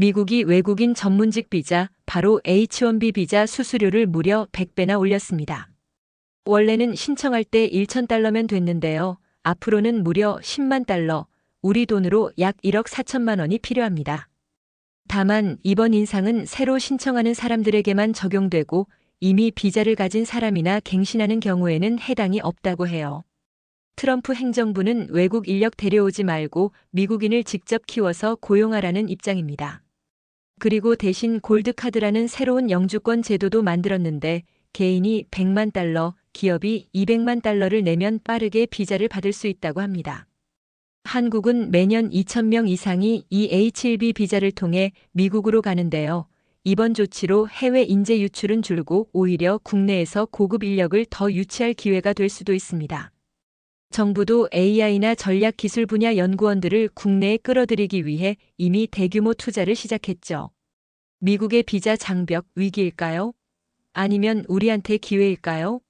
미국이 외국인 전문직 비자, 바로 H1B 비자 수수료를 무려 100배나 올렸습니다. 원래는 신청할 때 1,000달러면 됐는데요. 앞으로는 무려 10만 달러, 우리 돈으로 약 1억 4천만 원이 필요합니다. 다만 이번 인상은 새로 신청하는 사람들에게만 적용되고 이미 비자를 가진 사람이나 갱신하는 경우에는 해당이 없다고 해요. 트럼프 행정부는 외국 인력 데려오지 말고 미국인을 직접 키워서 고용하라는 입장입니다. 그리고 대신 골드카드라는 새로운 영주권 제도도 만들었는데 개인이 100만 달러, 기업이 200만 달러를 내면 빠르게 비자를 받을 수 있다고 합니다. 한국은 매년 2,000명 이상이 이 H1B 비자를 통해 미국으로 가는데요. 이번 조치로 해외 인재 유출은 줄고 오히려 국내에서 고급 인력을 더 유치할 기회가 될 수도 있습니다. 정부도 AI나 전략 기술 분야 연구원들을 국내에 끌어들이기 위해 이미 대규모 투자를 시작했죠. 미국의 비자 장벽 위기일까요? 아니면 우리한테 기회일까요?